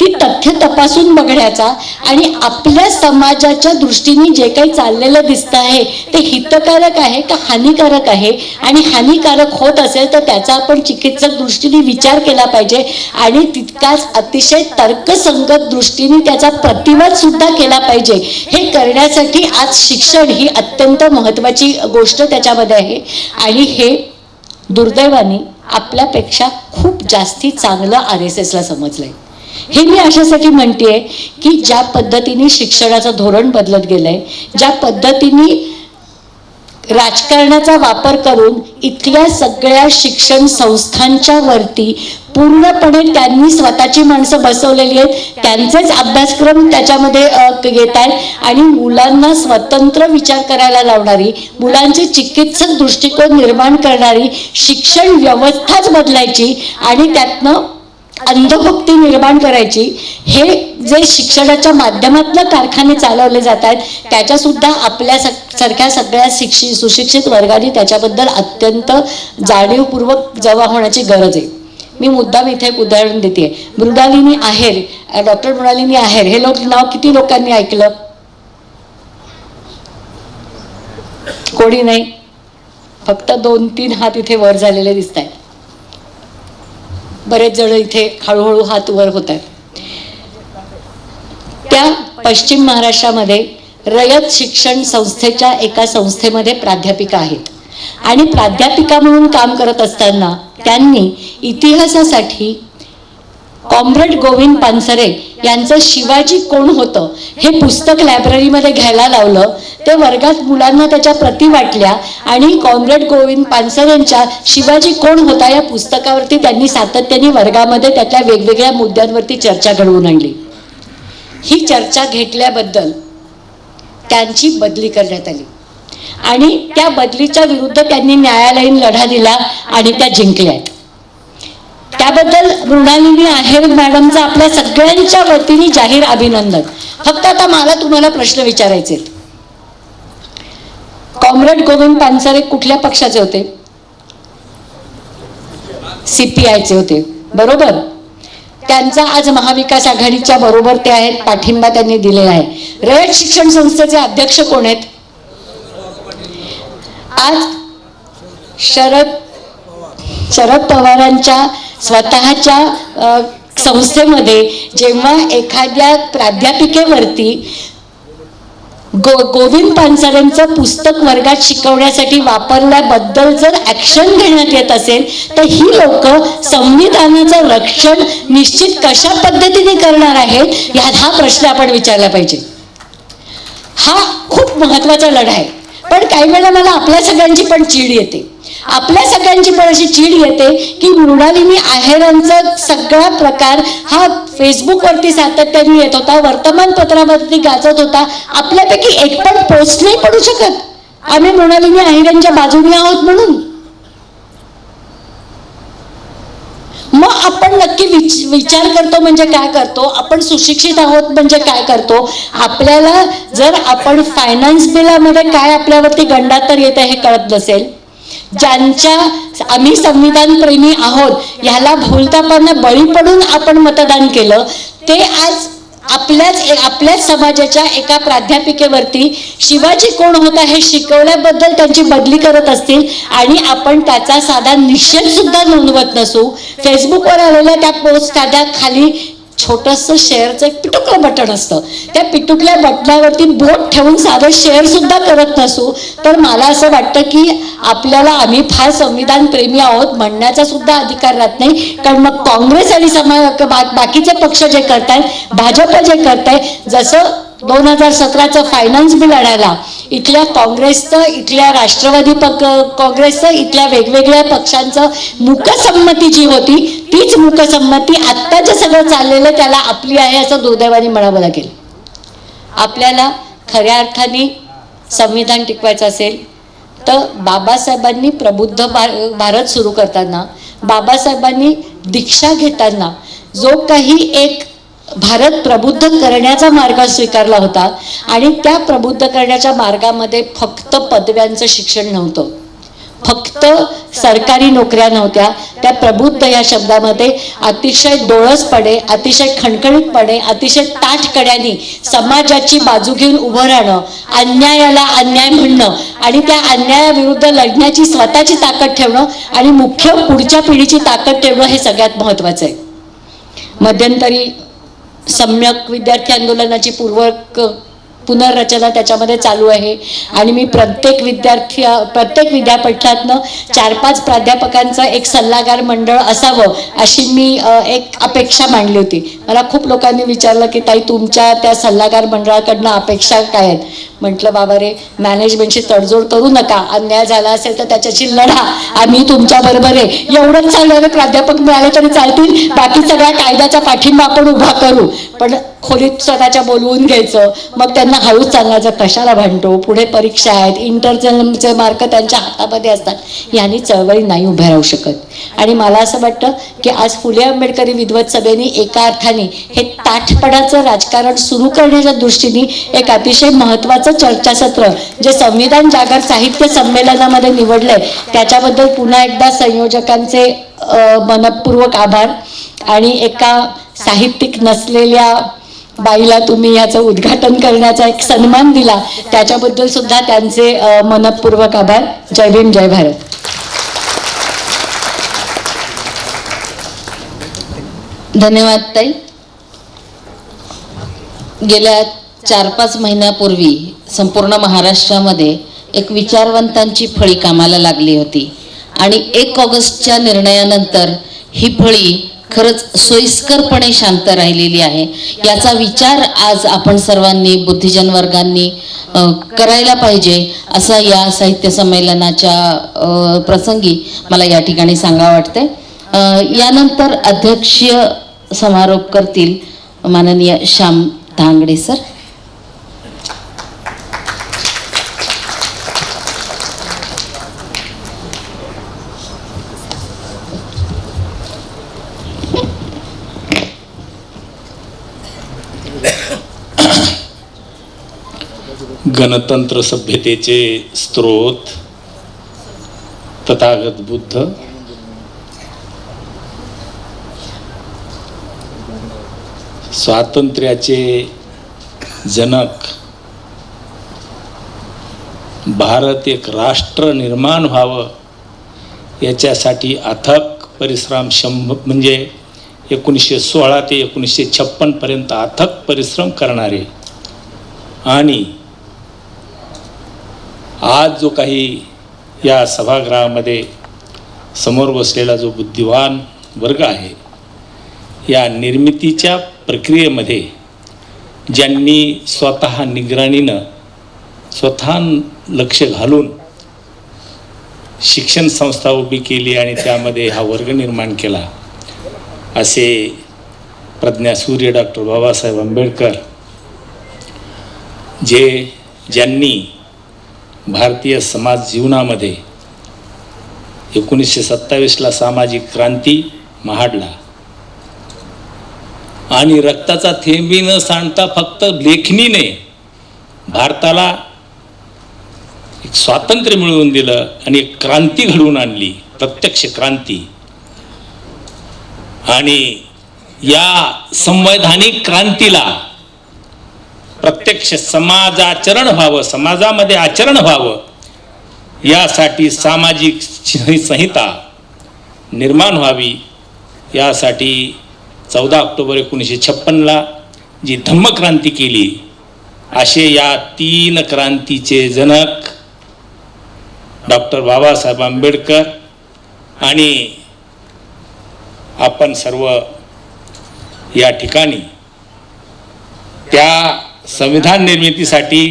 ती तथ्य तपासून बघण्याचा आणि आपल्या समाजाच्या दृष्टीने जे काही चाललेलं दिसतं आहे ते हितकारक आहे का हानिकारक आहे? आणि हानिकारक होत असेल तर त्याचा आपण चिकित्सक दृष्टीने विचार केला पाहिजे आणि तितकाच अतिशय तर्कसंगत दृष्टीने त्याचा प्रतिवाद सुद्धा केला पाहिजे. हे करण्यासाठी आज शिक्षण ही अत्यंत महत्त्वाची गोष्ट त्याच्यामध्ये आहे. आणि हे दुर्दैवाने आपल्यापेक्षा खूप जास्ती चांगलं आर एस एसला समजलंय. हे मी अशासाठी म्हणतेय की ज्या पद्धतीने शिक्षणाचं धोरण बदलत गेलंय ज्या पद्धतीने राजकारणाचा वापर करून इथल्या सगळ्या शिक्षण संस्थांच्या वरती पूर्णपणे त्यांनी स्वतःची माणसं बसवलेली आहेत. त्यांचेच अभ्यासक्रम त्याच्यामध्ये अ, येत आहेत आणि मुलांना स्वतंत्र विचार करायला लावणारी मुलांचे चिकित्सक दृष्टिकोन निर्माण करणारी शिक्षण व्यवस्थाच बदलायची आणि त्यातनं अंधभक्ती निर्माण करायची हे जे शिक्षणाच्या माध्यमातून कारखाने चालवले जात आहेत त्याच्या सुद्धा आपल्या सारख्या सगळ्या शिक्षित सुशिक्षित वर्गाने त्याच्याबद्दल अत्यंत जाणीवपूर्वक जमा होण्याची गरज आहे. मी मुद्दाम इथे एक उदाहरण देते मृणालिनी आहेर डॉक्टर मृणालिनी आहेर हे लोक नाव किती लोकांनी ऐकलं? कोणी नाही. फक्त दोन तीन हात इथे वर झालेले दिसत आहेत बरेच जण इथे हळूहळू हात वर होत आहेत. त्या पश्चिम महाराष्ट्रामध्ये रयत शिक्षण संस्थेच्या एका संस्थेमध्ये प्राध्यापिका आहेत. आणि प्राध्यापिका म्हणून काम करत असताना त्यांनी इतिहासासाठी कॉम्रेड गोविंद पानसरे यांचं शिवाजी कोण होतं हे पुस्तक लायब्ररीमध्ये घ्यायला लावलं. ते वर्गात मुलांना त्याच्या प्रती वाटल्या आणि कॉम्रेड गोविंद पानसरेंच्या शिवाजी कोण होता या पुस्तकावरती त्यांनी सातत्याने वर्गामध्ये त्याच्या वेगवेगळ्या मुद्द्यांवरती चर्चा घडवून आणली. ही चर्चा घेतल्याबद्दल त्यांची बदली करण्यात आली. आणि त्या बदलीच्या विरुद्ध त्यांनी न्यायालयीन लढा दिला आणि त्या जिंकल्या. आहेत त्याबद्दल मृणालिनी आहेर मॅडमचं आपल्या सगळ्यांच्या वतीने जाहीर अभिनंदन. फक्त आता मला तुम्हाला प्रश्न विचारायचे कॉम्रेड गोविंद पानसरे कुठल्या पक्षाचे होते? सीपीआयचे होते. बरोबर? त्यांचा आज महाविकास आघाडीच्या बरोबर ते आहेत पाठिंबा त्यांनी दिलेला आहे. रयत शिक्षण संस्थेचे अध्यक्ष कोण आहेत? आज शरद शरद पवारांच्या स्वतःच्या संस्थेमध्ये जेव्हा एखाद्या प्राध्यापिकेवरती गो गोविंद पानसरेंचं पुस्तक वर्गात शिकवण्यासाठी वापरल्याबद्दल जर ऍक्शन घेण्यात येत असेल तर ही लोक संविधानाचं रक्षण निश्चित कशा पद्धतीने करणार आहेत यात हा प्रश्न आपण विचारला पाहिजे. हा खूप महत्त्वाचा लढा आहे. पण काही वेळा मला आपल्या सगळ्यांची पण चीड येते. आपल्या सगळ्यांची पण अशी चीड येते की मृणाली मी आहेरांचा सगळा प्रकार हा फेसबुकवरती सातत्याने येत होता वर्तमानपत्रावरती गाजत होता. आपल्यापैकी एक पण पोस्ट नाही पडू शकत. आम्ही मृणालिनी आहेरांच्या बाजूने आहोत म्हणून. मग आपण नक्की विच विचार करतो म्हणजे काय करतो? आपण सुशिक्षित आहोत म्हणजे काय करतो? आपल्याला जर आपण फायनान्स बिलामध्ये काय आपल्यावरती गंडातर येत आहे हे कळत नसेल. ज्यांच्या आम्ही संविधान प्रेमी आहोत ह्याला भूलतापांना बळी पडून आपण मतदान केलं ते आज आपल्याच आपल्याच समाजाच्या एका प्राध्यापिकेवरती शिवाजी कोण होता हे शिकवल्याबद्दल त्यांची बदली करत असतील आणि आपण त्याचा साधा निषेध सुद्धा नोंदवत नसू. फेसबुकवर आलेल्या त्या पोस्ट साध्या खाली छोटस शेअरचं एक पिटुकलं बटन असतं. त्या पिटुकल्या बटनावरती बोट ठेवून साधं शेअर सुद्धा करत नसू. तर मला असं वाटतं की आपल्याला आम्ही फार संविधान प्रेमी आहोत म्हणण्याचा सुद्धा अधिकार राहत नाही. कारण मग काँग्रेस आणि समा बाकीचे पक्ष जे करतायत भाजप जे करतायत जसं दोन हजार सतराचं फायनान्स बिल आणायला इथल्या काँग्रेसचं इथल्या राष्ट्रवादी पक काँग्रेसचं इथल्या वेगवेगळ्या पक्षांचं मुकसंमती जी होती तीच मुकसंमती आत्ता जे सगळं चाललेलं त्याला आपली आहे असं दुर्दैवाने म्हणावं लागेल आपल्याला खऱ्या अर्थाने संविधान टिकवायचं असेल तर बाबासाहेबांनी प्रबुद्ध भार- भारत सुरू करताना बाबासाहेबांनी दीक्षा घेताना जो काही एक भारत प्रबुद्ध करण्याचा मार्ग स्वीकारला होता आणि त्या प्रबुद्ध करण्याच्या मार्गामध्ये फक्त पदव्यांचं शिक्षण नव्हतं. फक्त सरकारी नोकऱ्या नव्हत्या. त्या प्रबुद्ध या शब्दामध्ये अतिशय डोळसपणे अतिशय खणखणीतपणे अतिशय ताटकड्याने समाजाची बाजू घेऊन उभं राहणं अन्यायाला अन्याय म्हणणं आणि त्या अन्यायाविरुद्ध लढण्याची स्वतःची ताकद ठेवणं आणि मुख्य पुढच्या पिढीची ताकद ठेवणं हे सगळ्यात महत्त्वाचं आहे. मध्यंतरी सम्यक विद्यार्थी आंदोलनाची पूर्व पुनर्रचना त्याच्यामध्ये चालू आहे. आणि मी प्रत्येक विद्यार्थी प्रत्येक विद्यापीठातनं चार पाच प्राध्यापकांचं एक सल्लागार मंडळ असावं अशी मी एक अपेक्षा मांडली होती. मला खूप लोकांनी विचारलं की ताई तुमच्या त्या सल्लागार मंडळाकडनं अपेक्षा काय आहेत? म्हटलं बाबा रे मॅनेजमेंटशी तडजोड करू नका. अन्याय झाला असेल तर त्याच्याशी लढा. आम्ही तुमच्या बरोबर आहे. एवढंच चालणारे प्राध्यापक मिळाले तरी चालतील. बाकी सगळ्या कायद्याचा पाठिंबा आपण उभा करू. पण खोलीत स्वतःच्या बोलवून घ्यायचं. मग त्यांना हळूच चालण्याचं कशाला भांडतो? पुढे परीक्षा आहेत. इंटरचे मार्क त्यांच्या हातामध्ये असतात. यांनी चळवळी नाही उभ्या राहू शकत. आणि मला असं वाटतं की आज फुले आंबेडकरी विद्वत सभेने एका अर्थाने हे ताठपणाचं राजकारण सुरू करण्याच्या दृष्टीने एक अतिशय महत्त्वाचं चर्चासत्र जे संविधान जागर साहित्य संमेलनामध्ये निवडलंय त्याच्याबद्दल पुन्हा एकदा संयोजकांचे मनपूर्वक आभार. आणि एका साहित्यिक नसलेल्या बाईला तुम्ही याचं उद्घाटन करण्याचा एक सन्मान दिला त्याच्याबद्दल सुद्धा त्यांचे मनपूर्वक आभार. जय भीम जय भारत. धन्यवाद ताई. गेल्या चार पाच महिन्यापूर्वी संपूर्ण महाराष्ट्रामध्ये एक विचारवंतांची फळी कामाला लागली होती. आणि एक ऑगस्टच्या निर्णयानंतर ही फळी खरंच सोयीस्करपणे शांत राहिलेली आहे. याचा विचार आज आपण सर्वांनी बुद्धिजन वर्गांनी करायला पाहिजे असा या साहित्य संमेलनाच्या प्रसंगी मला या ठिकाणी सांगा वाटते यानंतर अध्यक्षीय समारोप करतील माननीय श्याम धांगडे सर. गणतंत्र सभ्यतेचे स्त्रोत तथागत बुद्ध. स्वातंत्र्याचे जनक. भारत एक राष्ट्र निर्माण व्हावं याच्यासाठी अथक परिश्रम शंभ म्हणजे एकोणीसशे सोळा ते एकोणीसशे छप्पनपर्यंत अथक परिश्रम करणारे. आणि आज जो काही या सभागृहामध्ये समोर बसलेला जो बुद्धिवान वर्ग आहे या निर्मितीच्या प्रक्रियेमध्ये ज्यांनी स्वतः निगराणीनं स्वतः लक्ष घालून शिक्षण संस्था उभी केली आणि त्यामध्ये हा वर्ग निर्माण केला असे प्रज्ञासूर्य डॉक्टर बाबासाहेब आंबेडकर जे ज्यांनी भारतीय समाज जीवनामध्ये एकोणीसशे सत्तावीसला सामाजिक क्रांती महाडला. आणि रक्ताचा थेंबी न सांडता फक्त लेखणीने भारताला एक स्वातंत्र्य मिळवून दिलं आणि एक क्रांती घडवून आणली प्रत्यक्ष क्रांती. आणि या संवैधानिक क्रांतीला प्रत्यक्ष समाजाचरण व्हावं समाजामध्ये आचरण व्हावं यासाठी सामाजिक संहिता निर्माण व्हावी. यासाठी चौदा ऑक्टोबर एकोणीसशे छप्पनला जी धम्मक्रांती केली असे या तीन क्रांतीचे जनक डॉक्टर बाबासाहेब आंबेडकर आणि आपण सर्व या ठिकाणी त्या संविधान निर्मितीसाठी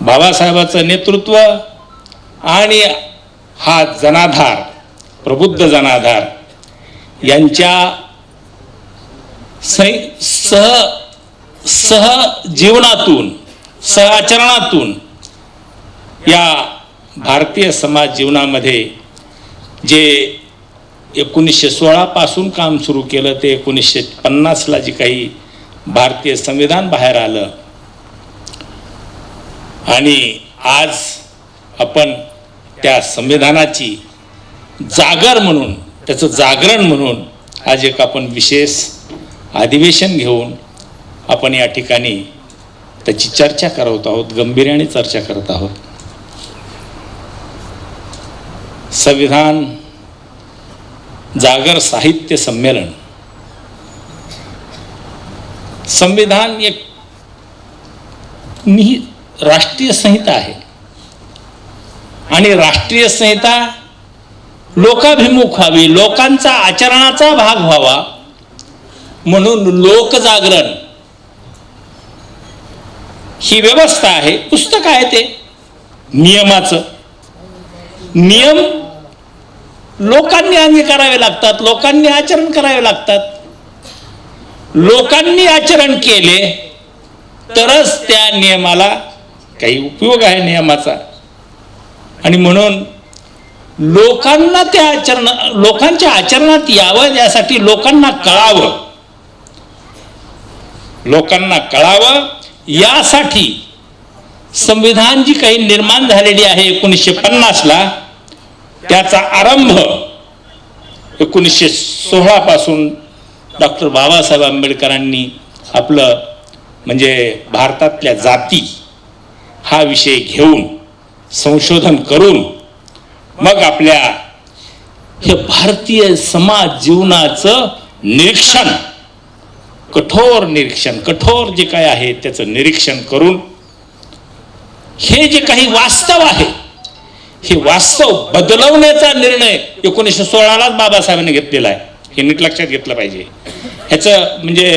बाबासाहेबाचं नेतृत्व आणि हा जनाधार प्रबुद्ध जनाधार यांच्या सह सह सहजीवनातून सहआचरणातून या भारतीय समाज जीवनामध्ये जे एकोणीसशे सोळापासून काम सुरू केलं ते एकोणीसशे पन्नासला जे काही भारतीय संविधान बाहेर आलं. आणि आज आपण त्या संविधानाची जागर म्हणून त्याचं जागरण म्हणून आज एक आपण विशेष अधिवेशन घेऊन आपण या ठिकाणी त्याची चर्चा करत आहोत गंभीर्याने चर्चा करत आहोत. संविधान जागर साहित्य संमेलन संविधान एक निहि राष्ट्रीय संहिता आहे. आणि राष्ट्रीय संहिता लोकाभिमुख व्हावी लोकांचा आचरणाचा भाग व्हावा म्हणून लोकजागरण ही व्यवस्था आहे. पुस्तक आहे ते. नियमाचं. नियम लोकांनी अंगीकारावे लागतात लोकांनी आचरण करावे लागतात. लोकांनी आचरण केले तरच त्या नियमाला काही उपयोग आहे नियमाचा. आणि म्हणून लोकांना त्या आचरण लोकांच्या आचरणात यावं यासाठी लोकांना कळावं. लोकांना कळावं यासाठी संविधान जी काही निर्माण झालेली आहे एकोणीसशे पन्नासला त्याचा आरंभ एकोणीसशे सोळापासून डॉक्टर बाबासाहेब आंबेडकरांनी आपलं म्हणजे भारतातल्या जाती हा विषय घेऊन संशोधन करून मग आपल्या हे भारतीय समाज जीवनाचं निरीक्षण कठोर निरीक्षण कठोर जे काय आहे त्याचं निरीक्षण करून हे जे काही वास्तव आहे हे वास्तव बदलवण्याचा निर्णय एकोणीसशे सोळालाच बाबासाहेबांनी घेतलेला आहे. हे नीट लक्षात घेतलं पाहिजे. ह्याचं म्हणजे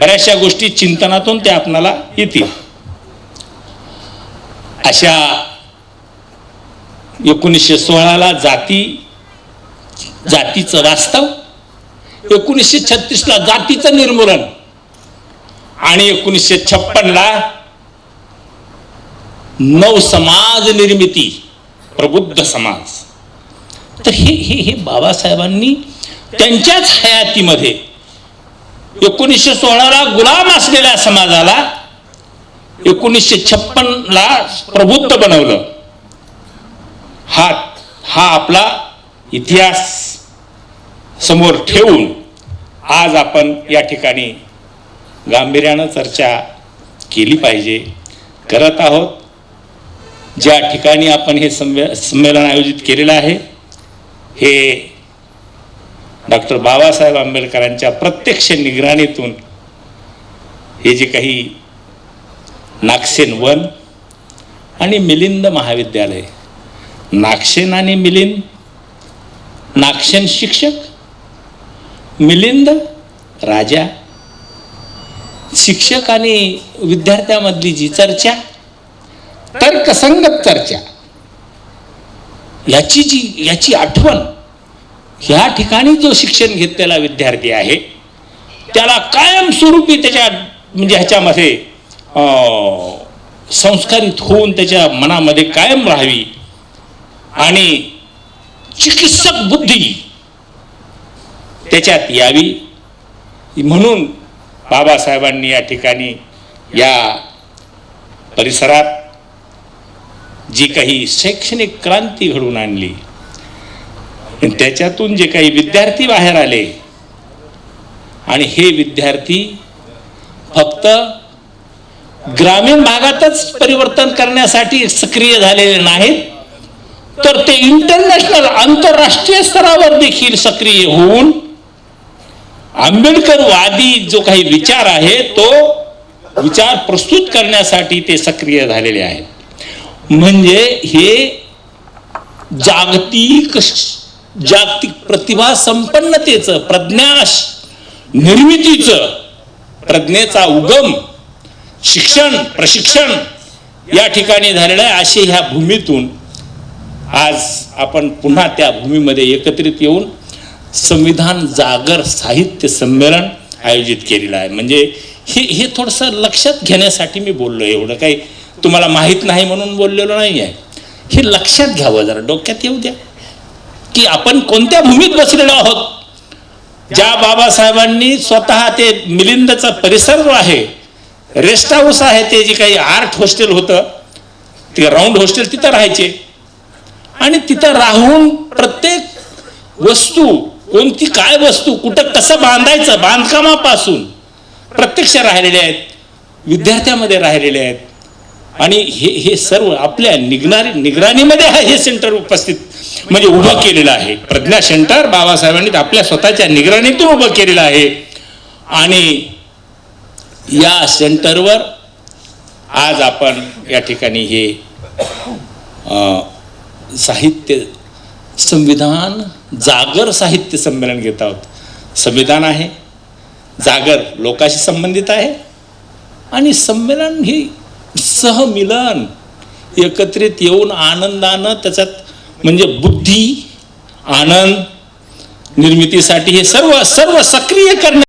बऱ्याचशा गोष्टी चिंतनातून त्या आपणाला येतील. अशा एकोणीसशे सोळाला जाती जातीचं वास्तव एकोणीसशे छत्तीसला जातीचं निर्मूलन आणि एकोणीसशे छप्पनला नव समाज निर्मिती प्रबुद्ध समाज. तर हे हे हे बाबासाहेबांनी त्यांच्याच हयातीमध्ये एकोणीसशे सोळाला गुलाम असलेल्या समाजाला एकोणीसशे छप्पनला प्रभुत्व बनवलं. हा हा आपला इतिहास समोर ठेवून आज आपण या ठिकाणी गांभीर्यानं चर्चा केली पाहिजे. करत आहोत. ज्या ठिकाणी आपण हे संमे संमेलन आयोजित केलेलं आहे हे डॉक्टर बाबासाहेब आंबेडकरांच्या प्रत्यक्ष निगराणीतून हे जे काही नागसेन वन आणि मिलिंद महाविद्यालय नागसेन आणि मिलिंद नागसेन शिक्षक मिलिंद राजा शिक्षक आणि विद्यार्थ्यामधली जी चर्चा तर्कसंगत चर्चा याची जी याची आठवण ह्या ठिकाणी जो शिक्षण घेतलेला विद्यार्थी आहे त्याला कायमस्वरूपी त्याच्या म्हणजे ह्याच्यामध्ये संस्कारित होऊन त्याच्या मनामध्ये कायम राहावी. आणि चिकित्सक बुद्धी त्याच्यात यावी. म्हणून बाबासाहेबांनी या ठिकाणी या परिसरात जी काही शैक्षणिक क्रांती घडवून आणली आणि त्याच्यातून जे काही विद्यार्थी बाहेर आले आणि हे विद्यार्थी फक्त ग्रामीण भागातच परिवर्तन करण्यासाठी सक्रिय झालेले नाहीत तर ते इंटरनॅशनल आंतरराष्ट्रीय स्तरावर देखील सक्रिय होऊन आंबेडकरवादी जो काही विचार आहे तो विचार प्रस्तुत करण्यासाठी ते सक्रिय झालेले आहेत. म्हणजे हे जागतिक जागतिक प्रतिभा संपन्नतेचं प्रज्ञाश निर्मितीचं प्रज्ञेचा उगम शिक्षण प्रशिक्षण या ठिकाणी झालेलं आहे. असे ह्या भूमीतून आज आपण पुन्हा त्या भूमीमध्ये एकत्रित येऊन संविधान जागर साहित्य संमेलन आयोजित केलेलं आहे. म्हणजे हे हे थोडंसं लक्षात घेण्यासाठी मी बोललो एवढं काही तुम्हाला माहीत नाही म्हणून बोललेलो नाही आहे हे लक्षात घ्यावं जरा. डोक्यात येऊ द्या. की आपण कोणत्या भूमीत बसलेलो आहोत? ज्या बाबासाहेबांनी स्वतः ते मिलिंदचा परिसर जो आहे रेस्ट हाऊस आहे ते जे काही आर्ट हॉस्टेल होतं ते राऊंड हॉस्टेल तिथं राहायचे. आणि तिथं राहून प्रत्येक वस्तू कोणती काय वस्तू कुठं कसं बांधायचं बांधकामापासून प्रत्यक्ष राहिलेले आहेत विद्यार्थ्यामध्ये राहिलेले आहेत. आणि हे हे सर्व आपल्या निगराणी निगराणीमध्ये आहे हे सेंटर उपस्थित. म्हणजे उभं केलेलं आहे. प्रज्ञा शंटर बाबासाहेबांनी आपल्या स्वतःच्या निगराणीतून उभं केलेलं आहे. आणि या सेंटरवर आज आपण या ठिकाणी हे साहित्य संविधान जागर साहित्य संमेलन घेत आहोत. संविधान आहे. जागर लोकाशी संबंधित आहे. आणि संमेलन ही सहमिलन एकत्रित येऊन आनंदानं त्याच्यात म्हणजे बुद्धी आनंद निर्मितीसाठी हे सर्व सर्व सक्रिय करणे